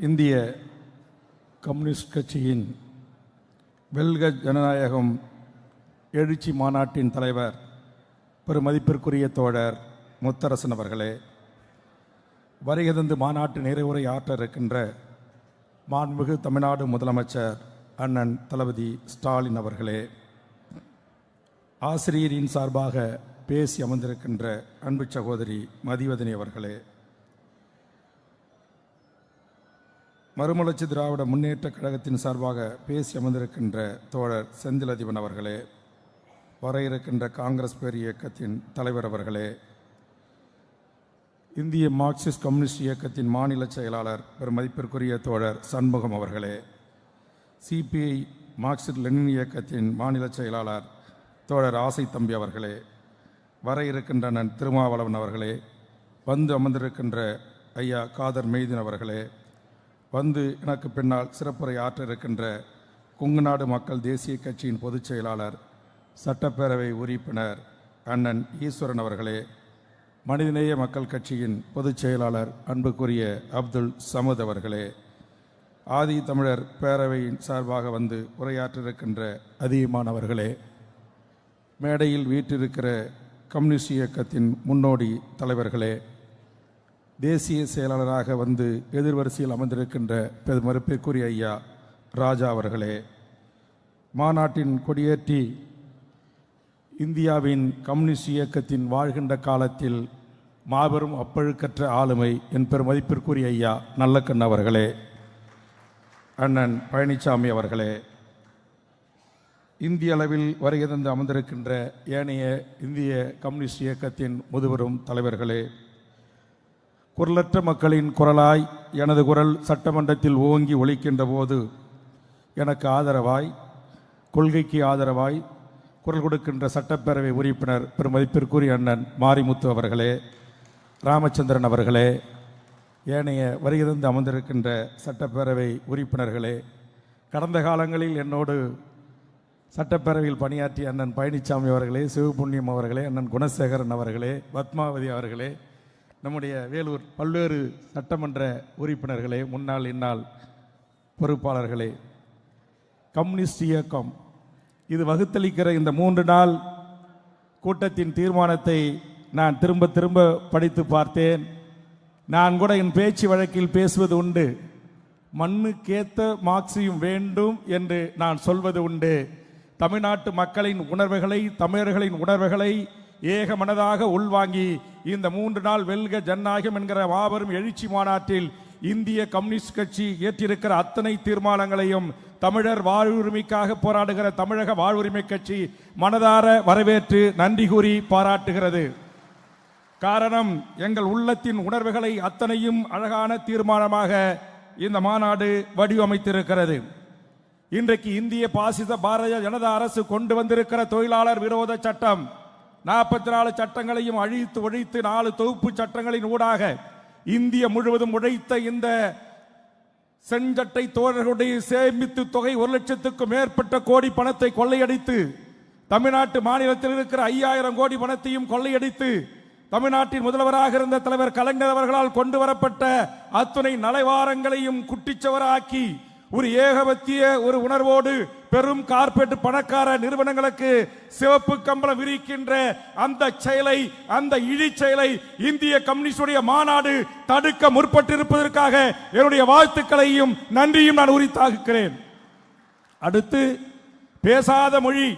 இந்திய கம்யூனிஸ்ட் கட்சியின் வெல்க ஜனநாயகம் எழுச்சி மாநாட்டின் தலைவர் பெருமதிப்பிற்குரிய தோழர் முத்தரசன் அவர்களே வருகை மாநாட்டு நிறைவுரை ஆற்ற இருக்கின்ற மாண்புமிகு தமிழ்நாடு முதலமைச்சர் அண்ணன் தளபதி ஸ்டாலின் அவர்களே ஆசிரியரின் சார்பாக பேசி அமர்ந்திருக்கின்ற அன்பு சகோதரி மதிவதனி அவர்களே மறுமலர்ச்சி திராவிட முன்னேற்ற கழகத்தின் சார்பாக பேசி அமர்ந்திருக்கின்ற தோழர் செந்திலதிபன் அவர்களே வர இருக்கின்ற காங்கிரஸ் பேர் இயக்கத்தின் தலைவர் அவர்களே இந்திய மார்க்சிஸ்ட் கம்யூனிஸ்ட் இயக்கத்தின் மாநில செயலாளர் பெரும் மதிப்பிற்குரிய தோழர் சண்முகம் அவர்களே சிபிஐ மார்க்சிஸ்ட் லெனின் இயக்கத்தின் மாநில செயலாளர் தோழர் ஆசை தம்பி அவர்களே வர இருக்கின்ற நன் திருமாவளவன் அவர்களே வந்து அமர்ந்திருக்கின்ற ஐயா காதர் மெய்தின் அவர்களே வந்து எனக்கு பின்னால் சிறப்புரை ஆற்ற இருக்கின்ற கொங்குநாடு மக்கள் தேசிய கட்சியின் பொதுச் செயலாளர் சட்டப்பேரவை உறுப்பினர் அண்ணன் ஈஸ்வரன் அவர்களே மனிதநேய மக்கள் கட்சியின் பொதுச் செயலாளர் அன்புக்குரிய அப்துல் சமத் அவர்களே ஆதி தமிழர் பேரவையின் சார்பாக வந்து உரையாற்றிருக்கின்ற அதிகமானவர்களே மேடையில் வீற்றிருக்கிற கம்யூனிஸ்ட் இயக்கத்தின் முன்னோடி தலைவர்களே தேசிய செயலாளராக வந்து எதிர்வரிசையில் அமர்ந்திருக்கின்ற பெருமறுப்பிற்குரிய ஐயா ராஜா அவர்களே மாநாட்டின் கொடியேற்றி இந்தியாவின் கம்யூனிஸ்ட் இயக்கத்தின் வாழ்கின்ற காலத்தில் மாபெரும் அப்பழுக்கற்ற ஆளுமை என் பெருமதிப்பிற்குரிய ஐயா நல்லக்கண் அவர்களே அண்ணன் பழனிசாமி அவர்களே இந்திய அளவில் வருகை தந்து அமர்ந்திருக்கின்ற ஏனைய இந்திய கம்யூனிஸ்ட் இயக்கத்தின் முதுபெரும் தலைவர்களே குரலற்ற மக்களின் குரலாய் எனது குரல் சட்டமன்றத்தில் ஓங்கி ஒழிக்கின்ற போது எனக்கு ஆதரவாய் கொள்கைக்கு ஆதரவாய் குரல் கொடுக்கின்ற சட்டப்பேரவை உறுப்பினர் பெருமதிப்பிற்குரிய அண்ணன் மாரிமுத்து அவர்களே ராமச்சந்திரன் அவர்களே ஏனைய வருகிறந்து அமர்ந்திருக்கின்ற சட்டப்பேரவை உறுப்பினர்களே கடந்த காலங்களில் என்னோடு சட்டப்பேரவையில் பணியாற்றிய அண்ணன் பழனிசாமி அவர்களே சிவபுண்ணியம் அவர்களே அண்ணன் குணசேகரன் அவர்களே பத்மாவதி அவர்களே நம்முடைய வேலூர் பல்வேறு சட்டமன்ற உறுப்பினர்களே முன்னாள் இந்நாள் பொறுப்பாளர்களே கம்யூனிஸ்ட் இயக்கம். இது வகுத்தளிக்கிற இந்த மூன்று நாள் கூட்டத்தின் தீர்மானத்தை நான் திரும்ப திரும்ப படித்து பார்த்தேன். நான் கூட என் பேச்சு வழக்கில் பேசுவது உண்டு. மண்ணுக்கேத்த மார்க்சியும் வேண்டும் என்று நான் சொல்வது உண்டு. தமிழ்நாட்டு மக்களின் உணர்வுகளை தமிழர்களின் உணர்வுகளை ஏக மனதாக உள்வாங்கி இந்த மூன்று நாள் வெல்க ஜனநாயகம் என்கிற மாபெரும் எழுச்சி மாநாட்டில் இந்திய கம்யூனிஸ்ட் கட்சி ஏற்றிருக்கிற அத்தனை தீர்மானங்களையும் தமிழர் வாழ்வுரிமைக்காக போராடுகிற தமிழக வாழ்வுரிமை கட்சி மனதார வரவேற்று நன்றி கூறி பாராட்டுகிறது. காரணம் எங்கள் உள்ளத்தின் உணர்வுகளை அத்தனையும் அழகான தீர்மானமாக இந்த மாநாடு வடிவமைத்திருக்கிறது. இன்றைக்கு இந்திய பாசிச பாரதிய ஜனதா அரசு கொண்டு வந்திருக்கிற தொழிலாளர் விரோத சட்டம் நாற்பத்தி நாலு சட்டங்களையும் அழித்து ஒழித்து நாலு தொகுப்பு சட்டங்களின் ஊடாக இந்திய முழுவதும் உழைத்த இந்த செஞ்சட்டை தோழர்களுடைய சேமித்து தொகை ஒரு லட்சத்துக்கும் மேற்பட்ட கோடி பணத்தை கொள்ளையடித்து தமிழ்நாட்டு மாநிலத்தில் இருக்கிற ஐயாயிரம் கோடி பணத்தையும் கொள்ளையடித்து தமிழ்நாட்டின் முதல்வராக இருந்த தலைவர் கலைஞர் அவர்களால் கொண்டு வரப்பட்ட அத்துணை நலைவாரங்களையும் குட்டிச்சவராக்கி ஒரு ஏகபத்திய ஒரு உணர்வோடு பெரும் கார்பெட் பணக்கார நிறுவனங்களுக்கு சிவப்பு கம்பளம் விரிக்கின்ற அந்த செயலை அந்த இழி செயலை இந்திய கம்யூனிஸ்டுடைய மாநாடு தடுக்க முற்பட்டிருப்பதற்காக என்னுடைய வாழ்த்துக்களையும் நன்றியும் நான் உரித்தாக்குகிறேன் அடுத்து பேசாத மொழி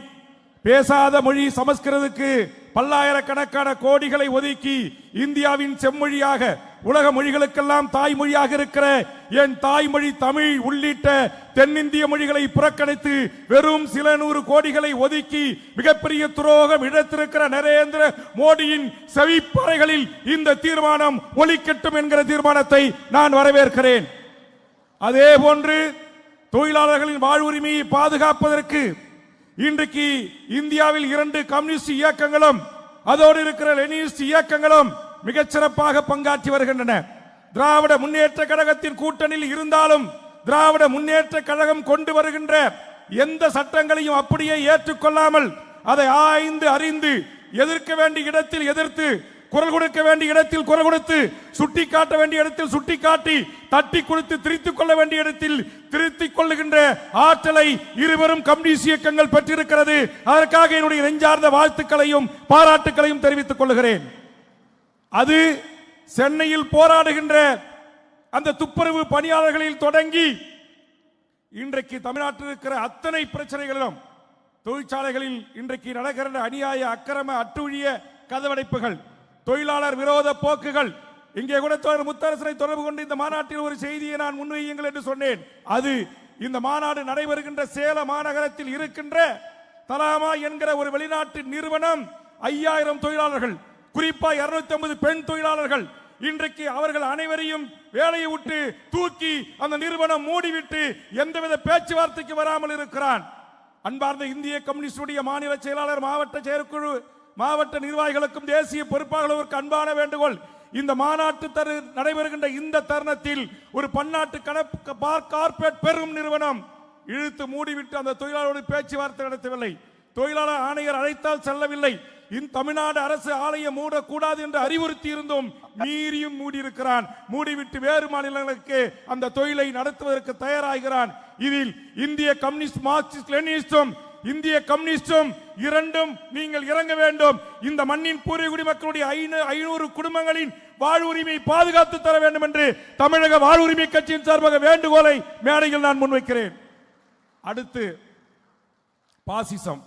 பேசாத மொழி சமஸ்கிருதத்துக்கு பல்லாயிரக்கணக்கான கோடிகளை ஒதுக்கி இந்தியாவின் செம்மொழியாக உலக மொழிகளுக்கெல்லாம் தாய்மொழியாக இருக்கிற என் தாய்மொழி தமிழ் உள்ளிட்ட தென்னிந்திய மொழிகளை புறக்கணித்து வெறும் சில நூறு கோடிகளை ஒதுக்கி மிகப்பெரிய துரோகம் இழத்திருக்கிற நரேந்திர மோடியின் செவிப்பறைகளில் இந்த தீர்மானம் ஒலிக்கட்டும் என்கிற தீர்மானத்தை நான் வரவேற்கிறேன். அதே போன்று தொழிலாளர்களின் வாழ்வுரிமையை பாதுகாப்பதற்கு இன்றைக்கு இந்தியாவில் இரண்டு கம்யூனிஸ்ட் இயக்கங்களும் அதோடு இருக்கிற லெனினிஸ்ட் இயக்கங்களும் மிகச்சிறப்பாக பங்காற்றி வருகின்றன. திராவிட முன்னேற்ற கழகத்தின் கூட்டணியில் இருந்தாலும் திராவிட முன்னேற்ற கழகம் கொண்டு வருகின்ற எந்த சட்டங்களையும் அப்படியே ஏற்றுக்கொள்ளாமல் அதை ஆய்ந்து அறிந்து எதிர்க்க வேண்டிய இடத்தில் எதிர்த்து குரல் கொடுக்க வேண்டிய இடத்தில் குரல் கொடுத்து சுட்டி காட்ட வேண்டிய இடத்தில் சுட்டி காட்டி தட்டி கொடுத்து திரித்துக் கொள்ள வேண்டிய இடத்தில் திருத்திக் கொள்ளுகின்ற ஆற்றலை இருவரும் கம்யூனிஸ்ட் இயக்கங்கள் பெற்றிருக்கிறது. அதற்காக என்னுடைய நெஞ்சார்ந்த வாழ்த்துக்களையும் பாராட்டுக்களையும் தெரிவித்துக் கொள்கிறேன். அது சென்னையில் போராடுகின்ற அந்த துப்புரவு பணியாளர்களில் தொடங்கி இன்றைக்கு தமிழ்நாட்டில் இருக்கிற அத்தனை பிரச்சனைகளிலும் தொழிற்சாலைகளில் இன்றைக்கு நடக்கிற அநியாய அக்கிரம அட்டுழிய கதவடைப்புகள் தொழிலாளர் விரோத போக்குகள் இங்கே கூட தோழர் முத்தரசனை தொடர்பு கொண்டு இந்த மாநாட்டில் ஒரு செய்தியை நான் முன்வையுங்கள் என்று சொன்னேன். அது இந்த மாநாடு நடைபெறுகின்ற சேல மாநகரத்தில் இருக்கின்ற தலாமா என்கிற ஒரு வெளிநாட்டு நிறுவனம் ஐயாயிரம் தொழிலாளர்கள் குறிப்பா 250 பெண் தொழிலாளர்கள் இன்றைக்கு அவர்கள் அனைவரையும் வேலையை விட்டு தூக்கி அந்த நிறுவனம் மூடிவிட்டு எந்தவித பேச்சுவார்த்தைக்கு வராமல் இருக்கிறான். அன்பார்ந்த இந்திய கம்யூனிஸ்டுடைய மாநில செயலாளர் மாவட்ட செயற்குழு மாவட்ட நிர்வாகிகளுக்கும் தேசிய பொறுப்பாளர்களுக்கு அன்பான வேண்டுகோள். இந்த மாநாட்டு தரு நடைபெறுகின்ற இந்த தருணத்தில் ஒரு பன்னாட்டு கணக்கு கார்பரேட் பெரும் நிறுவனம் இழுத்து மூடிவிட்டு அந்த தொழிலாளரோடு பேச்சுவார்த்தை நடத்தவில்லை. தொழிலாளர் ஆணையர் அழைத்தால் செல்லவில்லை. இந்த தமிழ்நாடு அரசு ஆலயம் மூடக்கூடாது என்று அறிவுறுத்தி இருந்தோம் மீறியும் மூடியிருக்கிறான். மூடிவிட்டு வேறு மாநிலங்களுக்கு அந்த தொழிலை நடத்துவதற்கு தயாராகிறான். இதில் இந்திய கம்யூனிஸ்ட் மார்க்சிஸ்ட் லெனினிஸ்டும் இந்திய கம்யூனிஸ்டும் இரண்டும் நீங்கள் இறங்க வேண்டும். இந்த மண்ணின் பூர்வீக குடிமக்களுடைய ஐநூறு குடும்பங்களின் வாழ்வுரிமையை பாதுகாத்து தர வேண்டும் என்று தமிழக வாழ்வுரிமை கட்சியின் சார்பாக வேண்டுகோளை மேடையில் நான் முன்வைக்கிறேன். அடுத்து பாசிசம்.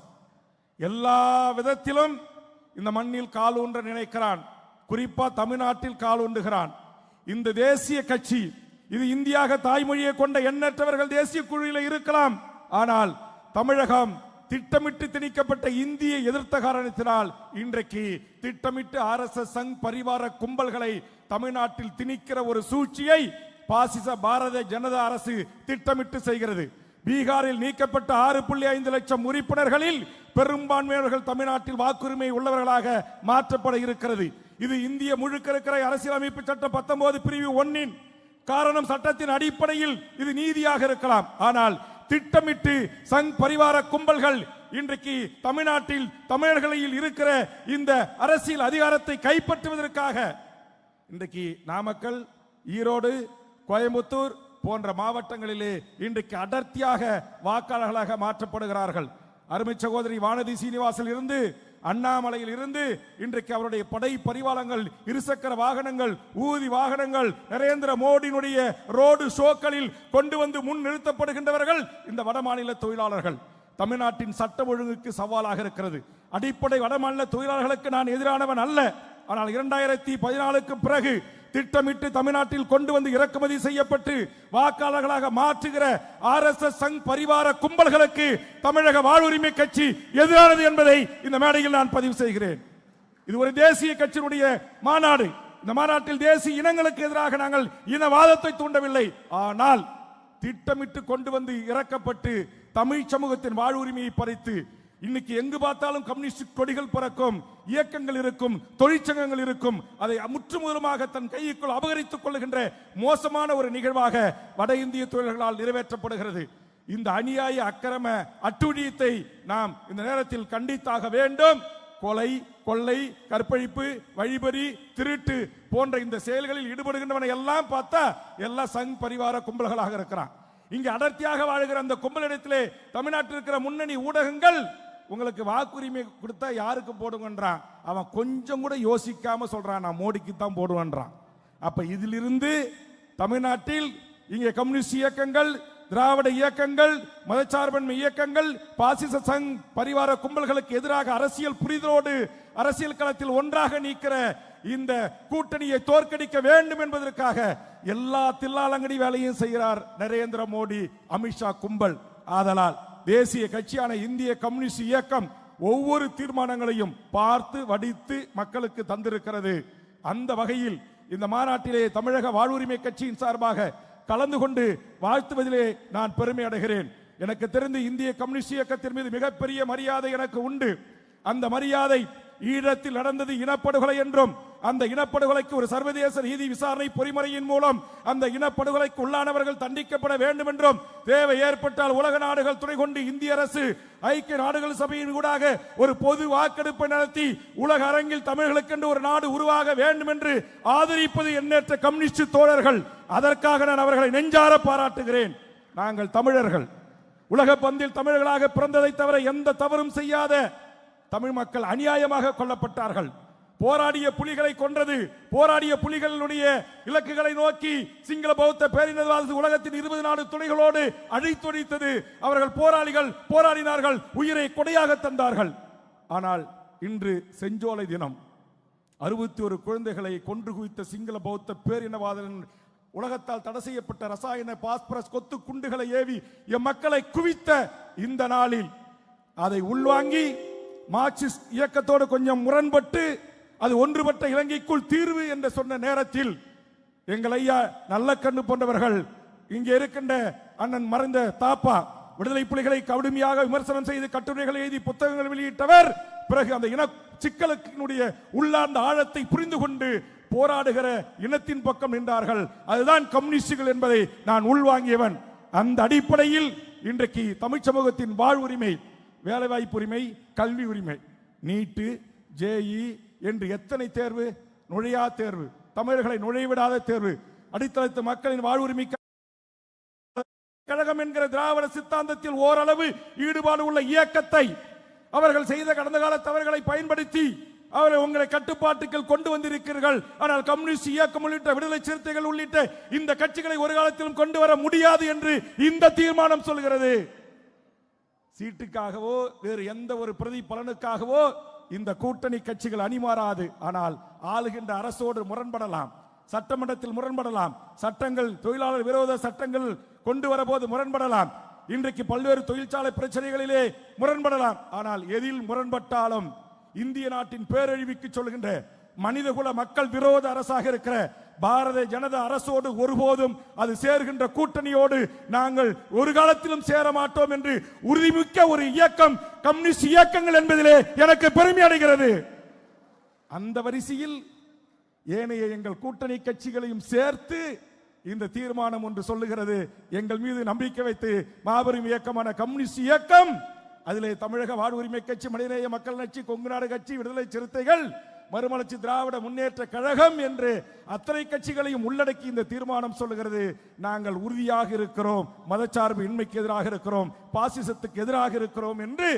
எல்லா விதத்திலும் இந்த மண்ணில் கால் ஊன்ற நினைக்கிறான். குறிப்பா தமிழ்நாட்டில் கால் ஊன்றுகிறான். இந்த தேசிய கட்சி இது இந்தியாக தாய்மொழியை கொண்ட எண்ணற்றவர்கள் தேசிய குழுவில் இருக்கலாம். ஆனால் தமிழகம் திட்டமிட்டு திணிக்கப்பட்ட இந்திய எதிர்த்த காரணத்தினால் இன்றைக்கு திட்டமிட்டு ஆர்எஸ்எஸ் சங் பரிவார கும்பல்களை தமிழ்நாட்டில் திணிக்கிற ஒரு சூழ்ச்சியை பாசிச பாரத ஜனதா அரசு திட்டமிட்டு செய்கிறது. பீகாரில் நீக்கப்பட்ட ஆறு புள்ளி ஐந்து லட்சம் உறுப்பினர்களில் பெரும்பான்மையினர்கள் தமிழ்நாட்டில் வாக்குரிமை உள்ளவர்களாக மாற்றப்பட இருக்கிறது. இது இந்திய முழுக்க இருக்கிற அரசியலமைப்பு சட்டம் பத்தொன்பது பிரிவு ஒன்னின் காரணம் சட்டத்தின் அடிப்படையில் இது நீதியாக இருக்கலாம். ஆனால் திட்டமிட்டு சங் பரிவார கும்பல்கள் இன்றைக்கு தமிழ்நாட்டில் தமிழர்களில் இருக்கிற இந்த அரசியல் அதிகாரத்தை கைப்பற்றுவதற்காக இன்றைக்கு நாமக்கல் ஈரோடு கோயம்புத்தூர் போன்ற மாவட்டங்களிலே இன்றைக்கு அடர்த்தியாக வாக்காளர்களாக மாற்றப்படுகிறார்கள். அருமை சகோதரி வானதி சீனிவாசில் இருந்து அண்ணாமலையில் இருந்து இன்றைக்கு அவருடைய படை பரிவாளங்கள் இருசக்கர வாகனங்கள் ஊதி வாகனங்கள் நரேந்திர மோடியினுடைய ரோடு ஷோக்களில் கொண்டு வந்து முன் நிறுத்தப்படுகின்றவர்கள் இந்த வடமாநில தொழிலாளர்கள். தமிழ்நாட்டின் சட்டம் ஒழுங்குக்கு சவாலாக இருக்கிறது. அடிப்படை வடமாநில தொழிலாளர்களுக்கு நான் எதிரானவன் அல்ல. ஆனால் இரண்டாயிரத்தி பதினாலுக்கு பிறகு திட்டமிட்டு தமிழ்நாட்டில் கொண்டு வந்து இறக்குமதி செய்யப்பட்டு வாக்காளர்களாக மாற்றுகிற ஆர் எஸ் எஸ் சங் பரிவார கும்பல்களுக்கு தமிழக வாழ்வுரிமை கட்சி எதிரானது என்பதை இந்த மேடையில் நான் பதிவு செய்கிறேன். இது ஒரு தேசிய கட்சியினுடைய மாநாடு. இந்த மாநாட்டில் தேசிய இனங்களுக்கு எதிராக நாங்கள் இனவாதத்தை தூண்டவில்லை. ஆனால் திட்டமிட்டு கொண்டு வந்து இறக்கப்பட்டு தமிழ் சமூகத்தின் வாழ்வுரிமையை பறித்து இன்னைக்கு எங்கு பார்த்தாலும் கம்யூனிஸ்ட் கொடிகள் பறக்கும் இயக்கங்கள் இருக்கும் தொழிற்சங்கங்கள் இருக்கும். அதை முற்றுமுதலுமாக தன் கைக்குள் அபகரித்துக் கொள்ளுகின்ற மோசமான ஒரு நிகழ்வாக வட இந்திய தொழில்களால் நிறைவேற்றப்படுகிறது. இந்த அநியாய அக்கிரம அட்டுழியத்தை நாம் இந்த நேரத்தில் கண்டித்தாக வேண்டும். கொலை கொள்ளை கற்பழிப்பு வழிபறி திருட்டு போன்ற இந்த செயல்களில் ஈடுபடுகின்றவனை எல்லாம் பார்த்தா எல்லா சங் பரிவார கும்பல்களாக இருக்கிறான். இங்கே அடர்த்தியாக வாழ்கிற அந்த கும்பலிடத்திலே தமிழ்நாட்டில் இருக்கிற முன்னணி ஊடகங்கள் உங்களுக்கு வாக்குரிமை கொடுத்தா யாருக்கு போடுங்கன்றான்? அவன் கொஞ்சம் கூட யோசிக்காம சொல்றான் நான் மோடிக்கு தான் போடுவேன்றான். அப்ப இதிலிருந்து தமிழ்நாட்டில் இங்கே கம்யூனிஸ்ட் இயக்கங்கள் திராவிட இயக்கங்கள் மதச்சார்பன்மை இயக்கங்கள் பாசிச சங் பரிவார கும்பல்களுக்கு எதிராக அரசியல் புரிதலோடு அரசியல் களத்தில் ஒன்றாக நீக்கிற இந்த கூட்டணியை தோற்கடிக்க வேண்டும் என்பதற்காக எல்லா தில்லாலங்கடி வேலையும் செய்கிறார் நரேந்திர மோடி அமித்ஷா கும்பல். ஆதலால் தேசிய கட்சியான இந்திய கம்யூனிஸ்ட் இயக்கம் ஒவ்வொரு தீர்மானங்களையும் பார்த்து வடித்து மக்களுக்கு தந்திருக்கிறது. அந்த வகையில் இந்த மாநாட்டிலே தமிழக வாழ்வுரிமை கட்சியின் சார்பாக கலந்து கொண்டு வாழ்த்துவதிலே நான் பெருமை அடைகிறேன். எனக்கு தெரிந்து இந்திய கம்யூனிஸ்ட் இயக்கத்தின் மீது மிகப்பெரிய மரியாதை எனக்கு உண்டு. அந்த மரியாதை ஈழத்தில் நடந்தது இனப்படுகொலை என்றும் அந்த இனப்படுகொலைக்கு ஒரு சர்வதேச நீதி விசாரணை பொறிமுறையின் மூலம் அந்த இனப்படுகொலைக்கு உள்ளானவர்கள் தண்டிக்கப்பட வேண்டும் என்றும் தேவை ஏற்பட்டால் உலக நாடுகள் துணை கொண்டு இந்திய அரசு ஐக்கிய நாடுகள் சபையின் கூடாக ஒரு பொது வாக்கெடுப்பை நடத்தி உலக அரங்கில் தமிழர்களுக்கென்று ஒரு நாடு உருவாக வேண்டும் என்று ஆதரிப்பது எண்ணற்ற கம்யூனிஸ்ட் தோழர்கள். அதற்காக நான் அவர்களை நெஞ்சார பாராட்டுகிறேன். நாங்கள் தமிழர்கள். உலக பந்தில் தமிழர்களாக பிறந்ததை தவிர எந்த தவறும் செய்யாத தமிழ் மக்கள் அநியாயமாக கொல்லப்பட்டார்கள். போராடிய புலிகளை கொன்றது போராடிய புலிகளுடைய இலக்குகளை நோக்கி சிங்கள பௌத்த பேரினவாத உலகத்தின் இருபது நாடு துணைகளோடு அழித்தொழித்தது. அவர்கள் போராளிகள் போராடினார்கள் உயிரை கொடையாக தந்தார்கள். ஆனால் இன்று செஞ்சோலை தினம் அறுபத்தி ஒரு குழந்தைகளை கொன்று குவித்த சிங்கள பௌத்த பேரினவாதன் உலகத்தால் தடை செய்யப்பட்ட ரசாயன பாஸ்பரஸ் கொத்து குண்டுகளை ஏவி எம் மக்களை குவித்த இந்த நாளில் அதை உள்வாங்கி மார்க்சிஸ்ட் இயக்கத்தோடு கொஞ்சம் முரண்பட்டு அது ஒன்றுபட்ட இலங்கைக்குள் தீர்வு என்று சொன்ன நேரத்தில் எங்கள் ஐயா நல்ல கண்ணு போன்றவர்கள். இங்கே இருக்கின்ற அண்ணன் மறைந்த தாப்பா விடுதலை புலிகளை கடுமையாக விமர்சனம் செய்து கட்டுரைகளை எழுதி புத்தகங்கள் வெளியிட்டவர். பிறகு அந்த இன சிக்கலுக்கினுடைய உள்ளார்ந்த ஆழத்தை புரிந்து கொண்டு போராடுகிற இனத்தின் பக்கம் நின்றார்கள். அதுதான் கம்யூனிஸ்டுகள் என்பதை நான் உள்வாங்கியவன். அந்த அடிப்படையில் இன்றைக்கு தமிழ் சமூகத்தின் வாழ்வுரிமை வேலைவாய்ப்பு உரிமை கல்வி உரிமை நீட்டு ஜேஇ என்று எத்தனை தேர்வு? நுழையா தேர்வு. தமிழர்களை நுழைவிடாத தேர்வு. அடித்தளத்து மக்களின் வாழ்வுரிமை கழகம் என்கிற திராவிட சித்தாந்தத்தில் ஓரளவு ஈடுபாடு உள்ள இயக்கத்தை அவர்கள் செய்த கடந்த கால தவறுகளை பயன்படுத்தி அவரை உங்களை கட்டுப்பாட்டுக்குள் கொண்டு வந்திருக்கிறீர்கள். ஆனால் கம்யூனிஸ்ட் இயக்கம் உள்ளிட்ட விடுதலை சிறுத்தைகள் உள்ளிட்ட இந்த கட்சிகளை ஒரு காலத்திலும் கொண்டு வர முடியாது என்று இந்த தீர்மானம் சொல்கிறது. சீட்டுக்காகவோ வேறு எந்த ஒரு பிரதி பலனுக்காகவோ இந்த கூட்டணி கட்சிகள் அணிமாறாது. ஆனால் ஆளுகின்ற அரசோடு முரண்படலாம். சட்டமன்றத்தில் முரண்படலாம். சட்டங்கள் தொழிலாளர் விரோத சட்டங்கள் கொண்டு வரபோது முரண்படலாம். இன்றைக்கு பல்வேறு தொழிற்சாலை பிரச்சனைகளிலே முரண்படலாம். ஆனால் எதில் முரண்பட்டாலும் இந்திய நாட்டின் பேரழிவுக்கு சொல்கின்ற மனிதகுல மக்கள் விரோத அரசாக இருக்கிற பாரத ஜனதா அரசோடு ஒருபோதும் அது சேர்கின்ற கூட்டணியோடு நாங்கள் ஒரு காலத்திலும் சேர மாட்டோம் என்று உறுதிமிக்க ஒரு இயக்கம் கம்யூனிஸ்ட் இயக்கங்கள் என்பதிலே எனக்கு பெருமை அடைகிறது. அந்த வரிசையில் ஏனைய எங்கள் கூட்டணி கட்சிகளையும் சேர்த்து இந்த தீர்மானம் ஒன்று சொல்லுகிறது. எங்கள் மீது நம்பிக்கை வைத்து மாபெரும் இயக்கமான கம்யூனிஸ்ட் இயக்கம் அதிலே தமிழக வாழ்வுரிமை கட்சி மனிதநேய மக்கள் கட்சி கொங்கு நாடு கட்சி விடுதலை சிறுத்தைகள் மறுமலர்ச்சி திராவிட முன்னேற்ற கழகம் என்று அத்தனை கட்சிகளையும் உள்ளடக்கி இந்த தீர்மானம் சொல்லுகிறது. நாங்கள் உறுதியாக இருக்கிறோம். மதச்சார்பு இன்மைக்கு எதிராக இருக்கிறோம். பாசிசத்துக்கு எதிராக இருக்கிறோம் என்று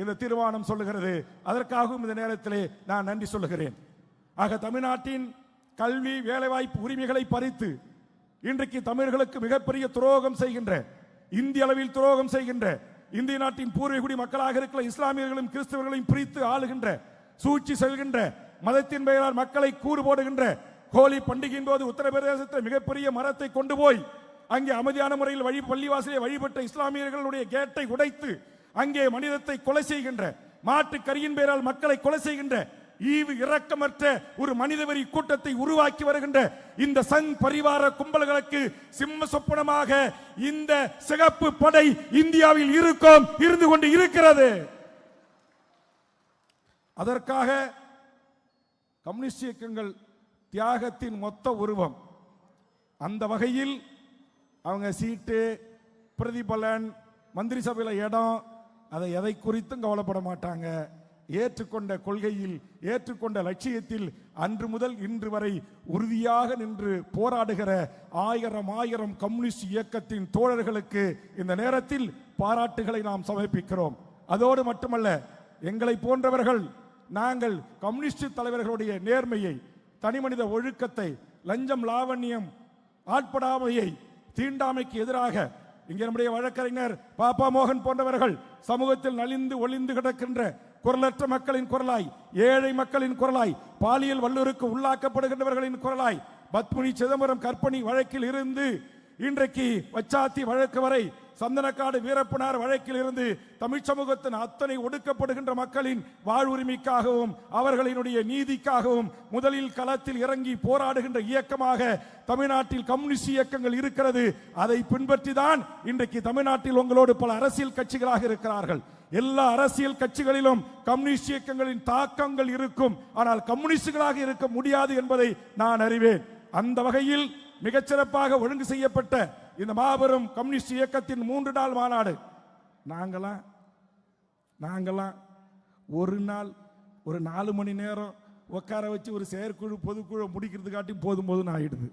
இந்த தீர்மானம் சொல்லுகிறது. அதற்காகவும் இந்த நேரத்திலே நான் நன்றி சொல்லுகிறேன். ஆக தமிழ்நாட்டின் கல்வி வேலைவாய்ப்பு உரிமைகளை பறித்து இன்றைக்கு தமிழர்களுக்கு மிகப்பெரிய துரோகம் செய்கின்ற இந்திய அளவில் துரோகம் செய்கின்ற இந்திய நாட்டின் பூர்வீகுடி மக்களாக இருக்கிற இஸ்லாமியர்களையும் கிறிஸ்தவர்களையும் பிரித்து ஆளுகின்ற சூழ்ச்சி செல்கின்ற மதத்தின் பெயரால் மக்களை கூறு போடுகின்ற ஹோலி பண்டிகையின் போது உத்தரப்பிரதேசத்தில் மிகப்பெரிய மரத்தை கொண்டு போய் அங்கே அமைதியான முறையில் வழி பள்ளிவாசலை வழிபட்ட இஸ்லாமியர்களுடைய கேட்டை உடைத்து அங்கே மனிதத்தை கொலை செய்கின்ற மாட்டு கரியின் பெயரால் மக்களை கொலை செய்கின்ற ஈவு இரக்கமற்ற ஒரு மனிதவெறி கூட்டத்தை உருவாக்கி வருகின்ற இந்த சங் பரிவார கும்பல்களுக்கு சிம்ம சொப்பனமாக இந்த சிகப்பு படை இந்தியாவில் இருக்கும் இருந்து கொண்டு இருக்கிறது. அதற்காக கம்யூனிஸ்ட் இயக்கங்கள் தியாகத்தின் மொத்த உருவம். அந்த வகையில் அவங்க சீட்டு பிரதிபலன் மந்திரி சபையில் இடம் அதை எதை குறித்தும் கவலைப்பட மாட்டாங்க. ஏற்றுக்கொண்ட கொள்கையில் ஏற்றுக்கொண்ட லட்சியத்தில் அன்று முதல் இன்று வரை உறுதியாக நின்று போராடுகிற ஆயிரம் ஆயிரம் கம்யூனிஸ்ட் இயக்கத்தின் தோழர்களுக்கு இந்த நேரத்தில் பாராட்டுகளை நாம் சமர்ப்பிக்கிறோம். அதோடு மட்டுமல்ல எங்களை போன்றவர்கள் நாங்கள் கம்யூனிஸ்ட் தலைவர்களுடைய நேர்மையை தனிமனித ஒழுக்கத்தை லஞ்சம் லாவண்யம் ஆட்படாமையை தீண்டாமைக்கு எதிராக இங்கே நம்முடைய வழக்கறிஞர் பாப்பா மோகன் போன்றவர்கள் சமூகத்தில் நலிந்து ஒளிந்து கிடக்கின்ற குரலற்ற மக்களின் குரலாய் ஏழை மக்களின் குரலாய் பாலியல் வல்லூருக்கு உள்ளாக்கப்படுகின்றவர்களின் குரலாய் பத்மினி சிதம்பரம் கற்பணி வழக்கில் இருந்து இன்றைக்கு வச்சாத்தி வழக்கு வரை சந்தனக்காடு வீரப்பனார் வழக்கில் இருந்து தமிழ் சமூகத்தின் அத்தனை ஒடுக்கப்படுகின்ற மக்களின் வாழ்வுரிமைக்காகவும் அவர்களினுடைய நீதிக்காகவும் முதலில் களத்தில் இறங்கி போராடுகின்ற இயக்கமாக தமிழ்நாட்டில் கம்யூனிஸ்ட் இயக்கங்கள் இருக்கிறது. அதை பின்பற்றி தான் இன்றைக்கு தமிழ்நாட்டில் உங்களோடு பல அரசியல் கட்சிகளாக இருக்கிறார்கள். எல்லா அரசியல் கட்சிகளிலும் கம்யூனிஸ்ட் இயக்கங்களின் தாக்கங்கள் இருக்கும். ஆனால் கம்யூனிஸ்டுகளாக இருக்க முடியாது என்பதை நான் அறிவேன். அந்த வகையில் மிகச்சிறப்பாக ஒழுங்கு செய்யப்பட்ட இந்த மாபெரும் கம்யூனிஸ்ட் இயக்கத்தின் மூன்று நாள் மாநாடு. நாங்களாம் நாங்களாம் ஒரு நாள் ஒரு நாலு மணி நேரம் உட்கார வச்சு ஒரு செயற்குழு பொதுக்குழு முடிக்கிறதுக்காட்டியும் போதும் போதும்னு ஆகிடுது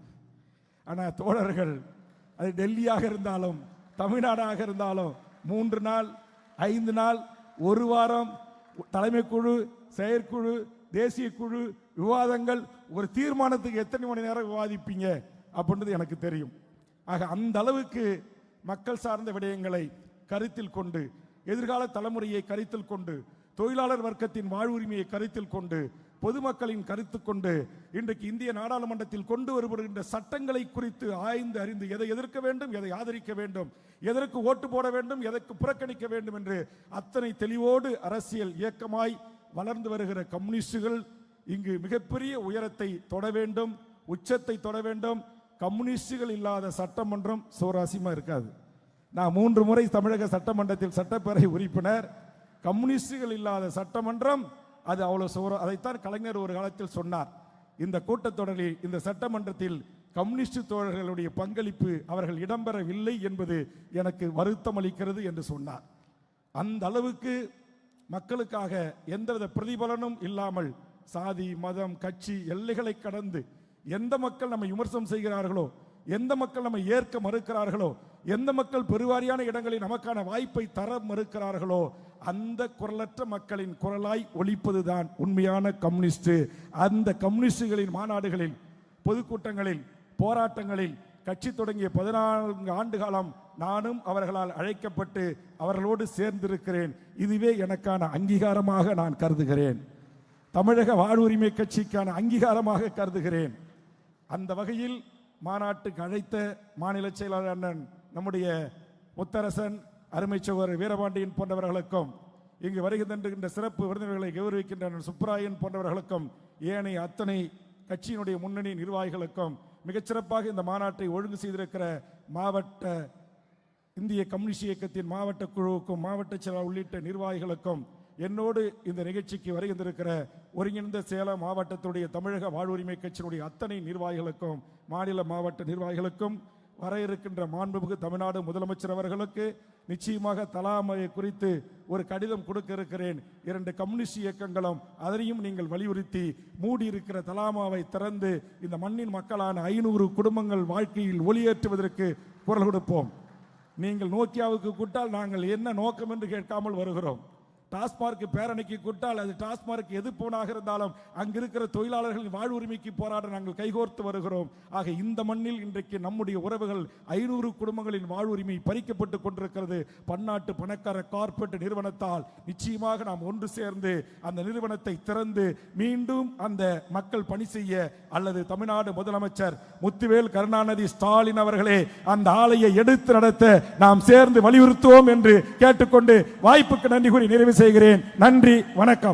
ஆனால் தோழர்கள் அது டெல்லியாக இருந்தாலும் தமிழ்நாடாக இருந்தாலும் மூன்று நாள் ஐந்து நாள் ஒரு வாரம் தலைமை குழு செயற்குழு தேசிய குழு விவாதங்கள் ஒரு தீர்மானத்துக்கு எத்தனை மணி நேரம் விவாதிப்பீங்க? அப்படின்றது எனக்கு தெரியும். ஆக அந்த அளவுக்கு மக்கள் சார்ந்த விடயங்களை கருத்தில் கொண்டு எதிர்கால தலைமுறையை கருத்தில் கொண்டு தொழிலாளர் வர்க்கத்தின் வாழ்வுரிமையை கருத்தில் கொண்டு பொதுமக்களின் கருத்து கொண்டு இன்றைக்கு இந்திய நாடாளுமன்றத்தில் கொண்டு வருகின்ற சட்டங்களை குறித்து ஆய்ந்து அறிந்து எதை எதிர்க்க வேண்டும் எதை ஆதரிக்க வேண்டும் எதற்கு ஓட்டு போட வேண்டும் எதற்கு புறக்கணிக்க வேண்டும் என்று அத்தனை தெளிவோடு அரசியல் இயக்கமாய் வளர்ந்து வருகிற கம்யூனிஸ்டுகள் இங்கு மிகப்பெரிய உயரத்தை தொட வேண்டும் உச்சத்தை தொட வேண்டும். கம்யூனிஸ்டுகள் இல்லாத சட்டமன்றம் சுவராசியமாக இருக்காது. நான் மூன்று முறை தமிழக சட்டமன்றத்தில் சட்டப்பேரவை உறுப்பினர். கம்யூனிஸ்டுகள் இல்லாத சட்டமன்றம் அது அவ்வளோ சோர அதைத்தான் கலைஞர் ஒரு காலத்தில் சொன்னார். இந்த கூட்டத்தொடரில் இந்த சட்டமன்றத்தில் கம்யூனிஸ்ட் தோழர்களுடைய பங்களிப்பு அவர்கள் இடம்பெறவில்லை என்பது எனக்கு வருத்தம் அளிக்கிறது என்று சொன்னார். அந்த அளவுக்கு மக்களுக்காக எந்தவித பிரதிபலனும் இல்லாமல் சாதி மதம் கட்சி எல்லைகளை கடந்து எந்த மக்கள் நம்மை விமர்சனம் செய்கிறார்களோ எந்த மக்கள் நம்மை ஏற்க மறுக்கிறார்களோ எந்த மக்கள் பெருவாரியான இடங்களில் நமக்கான வாய்ப்பை தர மறுக்கிறார்களோ அந்த குரலற்ற மக்களின் குரலாய் ஒழிப்பதுதான் உண்மையான கம்யூனிஸ்ட் அந்த கம்யூனிஸ்டுகளின் மாநாடுகளில் பொதுக்கூட்டங்களில் போராட்டங்களில் கட்சி தொடங்கிய பதினான்கு ஆண்டு காலம் நானும் அவர்களால் அழைக்கப்பட்டு அவர்களோடு சேர்ந்திருக்கிறேன். இதுவே எனக்கான அங்கீகாரமாக நான் கருதுகிறேன். தமிழக வாழ்வுரிமை கட்சிக்கான அங்கீகாரமாக கருதுகிறேன். அந்த வகையில் மாநாட்டுக்கு அழைத்த மாநில செயலாளர் அண்ணன் நம்முடைய முத்தரசன் அருமை சகோதரர் வீரபாண்டியன் போன்றவர்களுக்கும் இங்கு வருகின்ற சிறப்பு விருந்தினர்களை கௌரவிக்கின்ற சுப்ராயன் போன்றவர்களுக்கும் ஏனைய அத்தனை கட்சியினுடைய முன்னணி நிர்வாகிகளுக்கும் மிகச்சிறப்பாக இந்த மாநாட்டை ஒழுங்கு செய்திருக்கிற மாவட்ட இந்திய கம்யூனிஸ்ட் இயக்கத்தின் மாவட்ட குழுவுக்கும் மாவட்ட செயலாளர் உள்ளிட்ட நிர்வாகிகளுக்கும் என்னோடு இந்த நிகழ்ச்சிக்கு வருகின்றிருக்கிற ஒருங்கிணைந்த சேலம் மாவட்டத்துடைய தமிழக வாழ்வுரிமை கட்சியினுடைய அத்தனை நிர்வாகிகளுக்கும் மாநில மாவட்ட நிர்வாகிகளுக்கும் வர இருக்கின்ற மாண்புமிகு தமிழ்நாடு முதலமைச்சர் அவர்களுக்கு நிச்சயமாக தலாமையை குறித்து ஒரு கடிதம் கொடுக்க இருக்கிறேன். இரண்டு கம்யூனிஸ்ட் இயக்கங்களும் அதனையும் நீங்கள் வலியுறுத்தி மூடி இருக்கிற தலாமாவை திறந்து இந்த மண்ணின் மக்களான ஐநூறு குடும்பங்கள் வாழ்க்கையில் ஒளியேற்றுவதற்கு குரல் கொடுப்போம். நீங்கள் நோக்கியாவுக்கு கூட்டால் நாங்கள் என்ன நோக்கம் என்று கேட்காமல் வருகிறோம். டாஸ்மார்க் பேரணிக்கு கூட்டால் அது டாஸ்மார்க் போனாக இருந்தாலும் அங்கிருக்கிற தொழிலாளர்களின் வாழ்வுரிமைக்கு போராட நாங்கள் கைகோர்த்து வருகிறோம். ஆக இந்த மண்ணில் இன்றைக்கு நம்முடைய உறவுகள் ஐநூறு குடும்பங்களின் வாழ்வுரிமை பறிக்கப்பட்டு கொண்டிருக்கிறது. பன்னாட்டு பணக்கார கார்ப்பரேட் நிறுவனத்தால் நிச்சயமாக நாம் ஒன்று சேர்ந்து அந்த நிறுவனத்தை திறந்து மீண்டும் அந்த மக்கள் பணி செய்ய அல்லது தமிழ்நாடு முதலமைச்சர் முத்துவேல் கருணாநிதி ஸ்டாலின் அவர்களே அந்த ஆலையை எடுத்து நடத்த நாம் சேர்ந்து வலியுறுத்துவோம் என்று கேட்டுக்கொண்டு வாய்ப்புக்கு நன்றி கூறி நிறைவு செய்கிறேன். நன்றி வணக்கம்.